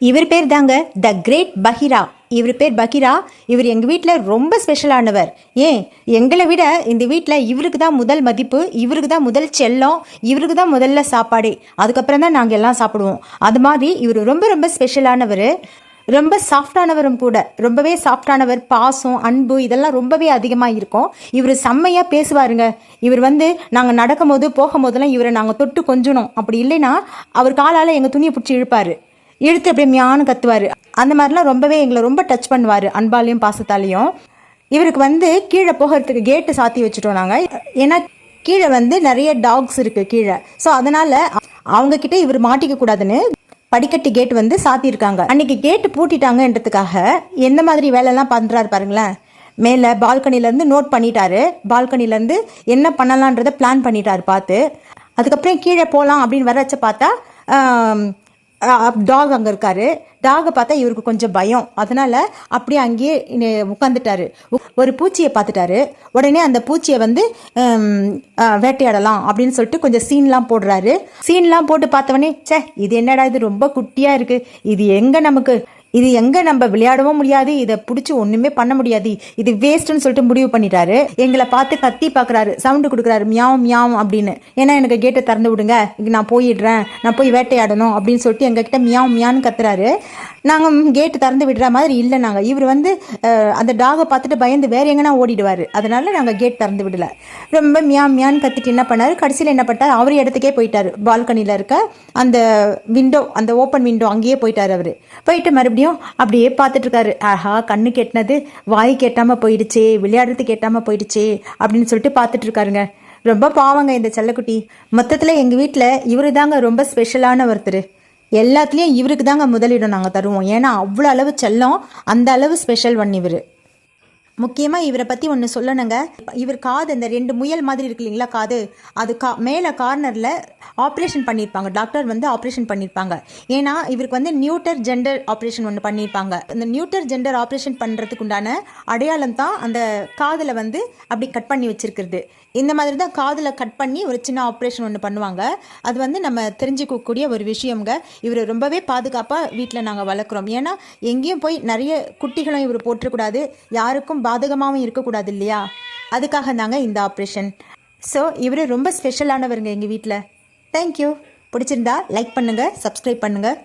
இவர் பேர் தாங்க த கிரேட் பஹிரா. இவர் பேர் பகிரா இவர் எங்கள் வீட்டில் ரொம்ப ஸ்பெஷலானவர் ஏன்? எங்களை விட இந்த வீட்டில் இவருக்கு தான் முதல் மதிப்பு இவருக்கு தான் முதல் செல்லம் இவருக்கு தான் முதல்ல சாப்பாடே. அதுக்கப்புறம் தான் நாங்கள் எல்லாம் சாப்பிடுவோம். அது மாதிரி இவர் ரொம்ப ரொம்ப ஸ்பெஷலானவர் ரொம்ப சாஃப்டானவரும் கூட. ரொம்பவே சாஃப்டானவர் பாசம் அன்பு இதெல்லாம் ரொம்பவே அதிகமாக இருக்கும். இவர் செம்மையாக பேசுவாருங்க. இவர் வந்து நாங்கள் நடக்கும்போது போகும்போதெல்லாம் இவரை நாங்கள் தொட்டு கொஞ்சணும். அப்படி இல்லைன்னா அவர் காலால் எங்கள் துணியை பிடிச்சி இழுப்பார். இழுத்து அப்படியே மியான்னு கத்துவார். அந்த மாதிரிலாம் ரொம்பவே எங்களை ரொம்ப டச் பண்ணுவார் அன்பாலையும் பாசத்தாலையும். இவருக்கு வந்து கீழே போகிறதுக்கு கேட்டு சாத்தி வச்சுட்டோம் நாங்கள் ஏன்னா கீழே வந்து நிறைய டாக்ஸ் இருக்குது கீழே. ஸோ அதனால் அவங்கக்கிட்ட இவர் மாட்டிக்க கூடாதுன்னு படிக்கட்டு கேட் வந்து சாத்தியிருக்காங்க. அன்னைக்கு கேட்டு பூட்டிட்டாங்கன்றதுக்காக எந்த மாதிரி வேலைலாம் பண்ணுறாரு பாருங்களேன். மேலே பால்கனிலேருந்து நோட் பண்ணிட்டாரு. பால்கனிலேருந்து என்ன பண்ணலான்றதை பிளான் பண்ணிட்டாரு பார்த்து. அதுக்கப்புறம் கீழே போகலாம் அப்படின்னு வரச்ச பார்த்தா டாக் அங்கே இருக்காரு. டாகை பார்த்தா இவருக்கு கொஞ்சம் பயம். அதனால அப்படியே அங்கேயே உட்காந்துட்டாரு ஒரு பூச்சியை பார்த்துட்டாரு. உடனே அந்த பூச்சியை வந்து வேட்டையாடலாம் அப்படின்னு சொல்லிட்டு கொஞ்சம் சீன்லாம் போடுறாரு. சீன்லாம் போட்டு பார்த்தவொடனே ச்சே இது என்னடா இது ரொம்ப குட்டியாக இருக்குது இது எங்கே நமக்கு இது எங்கே நம்ம விளையாடவும் முடியாது இதை பிடிச்சி ஒன்றுமே பண்ண முடியாது. இது வேஸ்ட்னு சொல்லிட்டு முடிவு பண்ணிட்டாரு. எங்களை பார்த்து கத்தி பார்க்குறாரு சவுண்டு கொடுக்குறாரு மியாவும் மியாவும் அப்படின்னு. ஏன்னா எனக்கு கேட்டை திறந்து விடுங்க. நான் போயிடுறேன். நான் போய் வேட்டையாடணும் அப்படின்னு சொல்லிட்டு எங்ககிட்ட மியாவும் மியான்னு கத்துறாரு. நாங்கள் கேட்டு திறந்து விடுற மாதிரி இல்லை நாங்கள் இவர் வந்து அந்த டாகை பார்த்துட்டு பயந்து வேறு எங்கன்னா ஓடிடுவார். அதனால நாங்கள் கேட் திறந்து விடல. ரொம்ப மியா மியான்னு கத்திட்டு என்ன பண்ணாரு? கடைசியில் என்ன பண்ணார் அவர் இடத்துக்கே போயிட்டாரு. பால்கனியில் இருக்க அந்த விண்டோ அந்த ஓப்பன் விண்டோ அங்கேயே போயிட்டார் அவர். போயிட்டு மறுபடியும் அப்படியே பார்த்துட்ருக்காரு. ஆஹா கண்ணு கெட்டினது வாய் கெட்டாமல் போயிடுச்சே விளையாடுறதுக்கு கெட்டாமல் போயிடுச்சே அப்படின்னு சொல்லிட்டு பார்த்துட்ருக்காருங்க. ரொம்ப பாவங்க இந்த செல்லக்குட்டி. மொத்தத்தில் எங்கள் வீட்டில் இவரு தாங்க ரொம்ப ஸ்பெஷலான ஒருத்தர். எல்லாத்துலேயும் இவருக்கு தாங்க முதலிடம் நாங்கள் தருவோம். ஏன்னா அவ்வளோ அளவு செல்லம் அந்த அளவு ஸ்பெஷல் ஒன் இவர். முக்கியமாக இவரை பற்றி ஒன்று சொல்லணுங்க. இவர் காது இந்த ரெண்டு முயல் மாதிரி இருக்கு இல்லைங்களா காது? அது கா மேலே கார்னரில் ஆப்ரேஷன் பண்ணியிருப்பாங்க டாக்டர் வந்து ஆப்ரேஷன் பண்ணியிருப்பாங்க ஏன்னா இவருக்கு வந்து நியூட்டர் ஜெண்டர் ஆப்ரேஷன் ஒன்று பண்ணியிருப்பாங்க இந்த நியூட்டர் ஜெண்டர் ஆப்ரேஷன் பண்ணுறதுக்கு உண்டான அடையாளம் தான் அந்த காதில் வந்து அப்படி கட் பண்ணி வச்சிருக்கிறது. இந்த மாதிரி தான் காதில் கட் பண்ணி ஒரு சின்ன ஆப்ரேஷன் ஒன்று பண்ணுவாங்க. அது வந்து நம்ம தெரிஞ்சுக்கக்கூடிய ஒரு விஷயம்ங்க. இவர் ரொம்பவே பாதுகாப்பாக வீட்டில் நாங்கள் வளர்க்குறோம். ஏன்னா எங்கேயும் போய் நிறைய குட்டிகளும் இவர் போட்டுறக்கூடாது யாருக்கும் பாதகமாகவும் இருக்கக்கூடாது இல்லையா? அதுக்காக தாங்க இந்த ஆப்ரேஷன் ஸோ இவர் ரொம்ப ஸ்பெஷலானவருங்க எங்கள் வீட்டில் தேங்க்யூ பிடிச்சிருந்தா லைக் பண்ணுங்கள் சப்ஸ்கிரைப் பண்ணுங்கள்